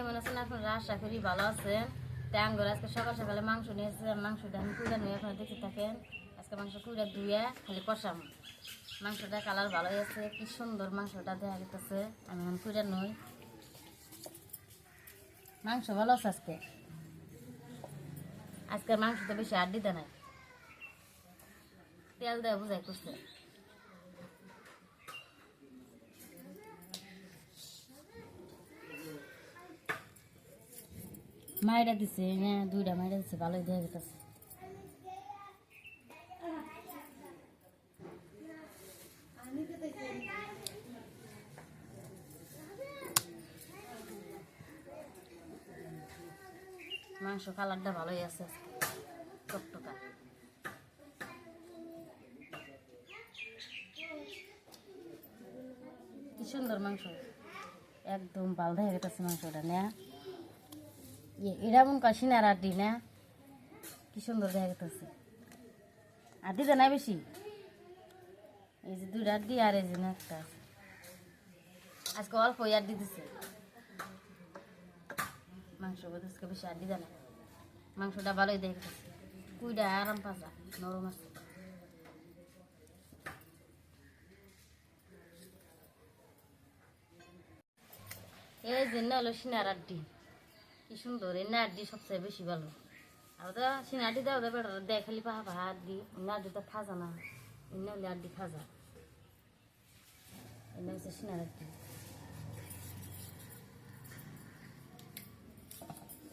কেমন আছেন? আপনারা আশা করি ভালো আছেন। ট্যাঙ্গর আজকে সকাল সকালে মাংস নিয়ে এসেছিলাম মাংসটা আমি কুড়া নিয়ে আপনারা দেখতে থাকেন। আজকে মাংস কুড়া ধুয়ে খালি কষাম মাংসটা কালার ভালোই আছে কি সুন্দর মাংসটা দেখা গেছে আমি এখন কুড়া নই। মাংস ভালো আছে আজকে? আজকের মাংসটা বেশি আড্ডি দেয় নাই। তেল দেয় বুঝাই করছে মাইরা দিছে হ্যাঁ দুইটা মাইরা দিছে, ভালোই দেখা গেছে মাংস কালারটা ভালোই আছে টকটকা। কি সুন্দর মাংস। একদম ভালো দেখা গেছে মাংসটা, না? এটা মন কয়, সিনার আড্ডি না কি সুন্দর দেখা গেছে আড্ডি তো না বেশি? এই যে দুইটা আড্ডি আর এই যে একটা। আজকে অল্প আড্ডি দিছে। মাংস বোধ বেশি আড্ডি দেয় না। মাংসটা ভালোই দেখতেছে। কুইটা আরাম পাজা নরম আছে। এই যে না হলো সিনার আড্ডি কি সুন্দর, এই নাড্ডি সবচেয়ে বেশি ভালো। আর তো সিনাডি দেওয়া যাবে দেয় খালি পাহা পাহা আড্ডি নাড্ডি তো খাজা না এনে হলে আড্ডি খাজা এনে হচ্ছে সিনার আড্ডি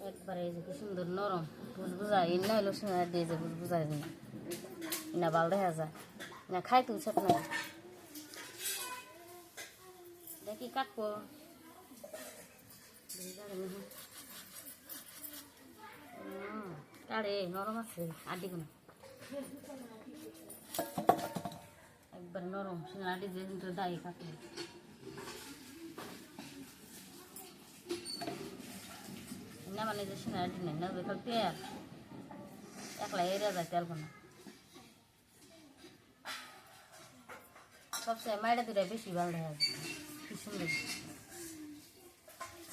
একবারে যে কি সুন্দর নরম বুঝ বুঝা এনে হলো সিনার আড্ডি এই যে বুঝ বুঝা যায় না ভালো দেখা যায়। না খাই তুই সব দেখি কাটবো। কাড়ে নরম আছে? আড্ডি কোনো একবার নরম সে আড্ডি যে কিন্তু দায়ী কাটে না মানে যে সে আড্ডি নেই, না বেকার তেল একলা এরিয়া যায় তেল কোনো সবচেয়ে মাইটা দুটা বেশি ভালো দেখা যায় কি সুন্দর।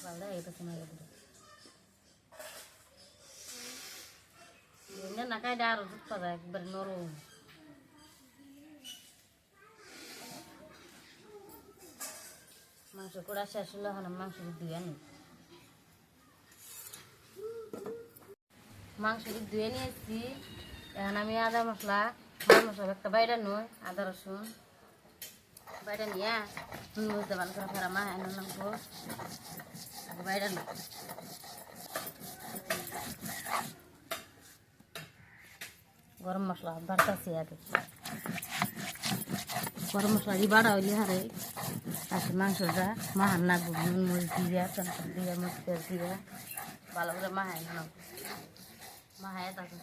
ভালো দেখা গেছে মাইটা দুটা এমনি না কাইটা আরও দুধ পাওয়া যায় একবারে নরম মাংস করা শেষ হলো এখন মাংস ধুয়ে নি মাংস ধুয়ে নিয়েছি এখন আমি আদা মশলা মশলা একটা বাইরে নই আদা রসুন বাইরে নিয়ে নুন বুঝতে ভালো করে ফেরা মা এনে নামবো বাইরে নয় গরম মশলা বাড়তাছি আগে গরম মশলা দিয়ে বাড়া হইলে হারে আসে মাংসটা মাহার নাগবো নুন মরিচ দিয়ে টমেটো দিয়ে, মরিচ দিয়ে, ভালো করে মাহাই নাও। মাহায় তারপর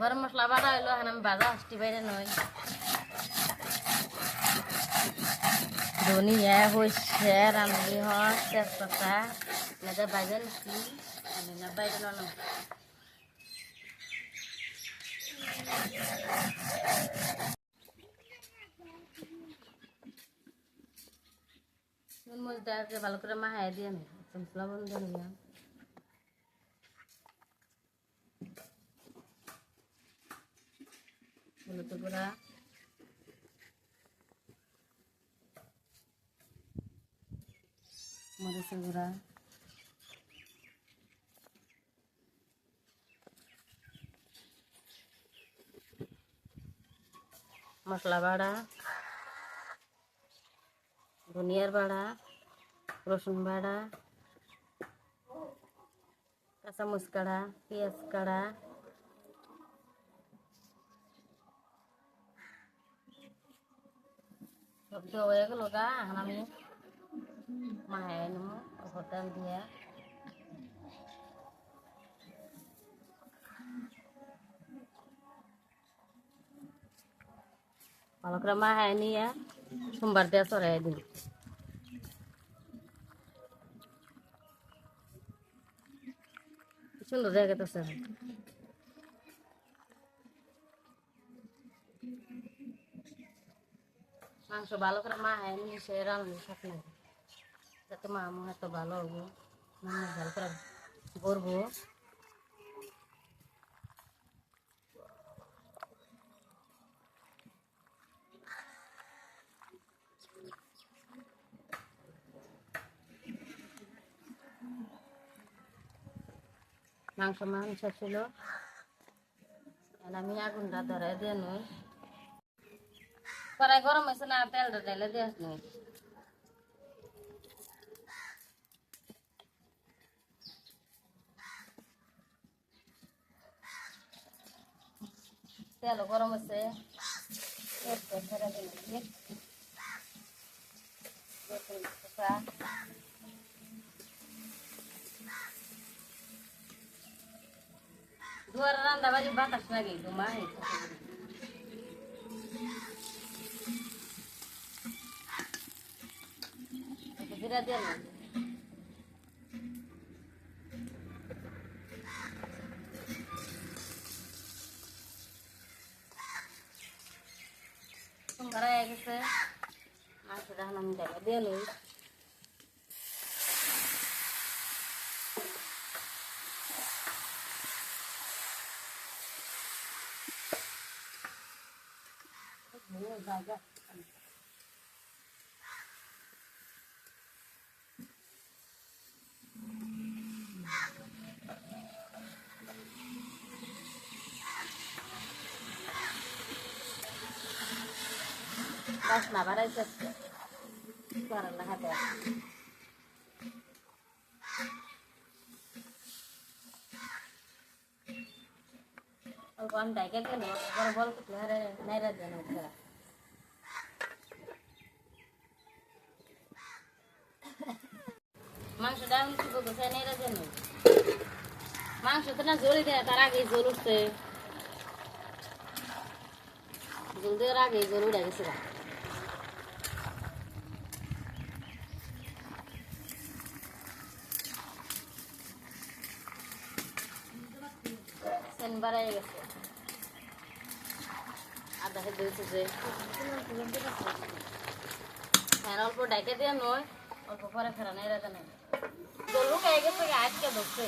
গরম মশলা বাড়া হইল, এখন আমি বাজা হাসটি বাইরে নই ধনিয়া হইছে রান্ধি হস তেজপাতা এনেকে বাইরে নিছি না বাইরে নন নুন মরিচটাকে ভালো করে মাহাই দিয়ে আমি মশলা বন্ধ নিলাম হলুদ গুঁড়া মরিচের গুঁড়া মশলা বাড়া ধনিয়ার বাড়া রসুন বাড়া কাঁচামরিচ কাড়া পেঁয়াজ কাড়া সব দেওয়া হয়ে গেল গা এখন আমি মাহাই নেব হোটেল দিয়ে ভালো করে মাহাই নিয়ে সোমবার দিয়ে চড়াই দিন সুন্দর জায়গা তো স্যার মাংস ভালো করে মা হ্যাঁ মিশে যাতে মা মা এত ভালো হব মাংস ভালো করে করব মাংস মাংস ছিল। আমি আগুনটা ধরাই দিয়ে নই কড়াই গরম হয়েছে না, তেলটা ঢেলে দিয়ে নই তেল গরম হয়েছে একটু ছেড়ে দিন দুয়ার রান্না বাড়ি বাতাস লাগে তোমার জিরা দিয়ে না তোমার হয়ে গেছে মাংসটা এখন আমি দেখা দিয়ে লই বাসনা বাড়াইছে করার আমি ডাইকে দিল বড় বল কুটলে নাইরা দেন ওরা মাংসটা আমি কি বলব সে নাইরা দেন মাংস তো না জোরে দেয়, তার আগে জোর উঠছে। জল দেওয়ার আগে জোর উঠে গেছে সেন বাড়াই গেছে। আদা হেঁটে যে হ্যাঁ অল্প ডাইকে দিয়ে নয়, অল্প পরে ফেরা নেই রাজা নেই। জল উঠে গেছে আজকে ধরছে।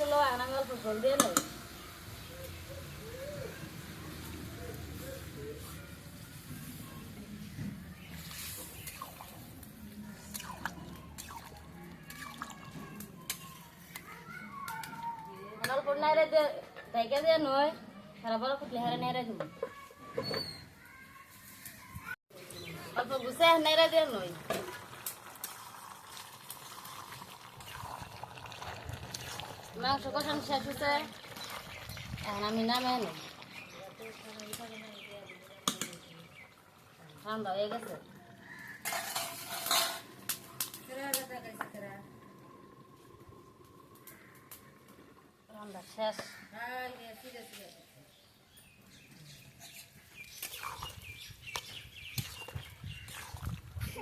হলো এখন আমি অল্প জল দিয়ে নেই নাইরে দিয়ে ডাইকে দিয়ে নয় সারা বড় কুটলে হারে নাইরে দিব। অল্প গুছে নাইরে দিয়ে নয়। মাংস কষানো শেষ হচ্ছে এখন আমি নামে এনে ঠান্ডা হয়ে গেছে। শেষ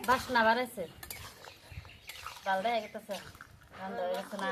বাসনা বাড়াইছে ডাল দেয় গেছে রান্না হয়ে গেছে না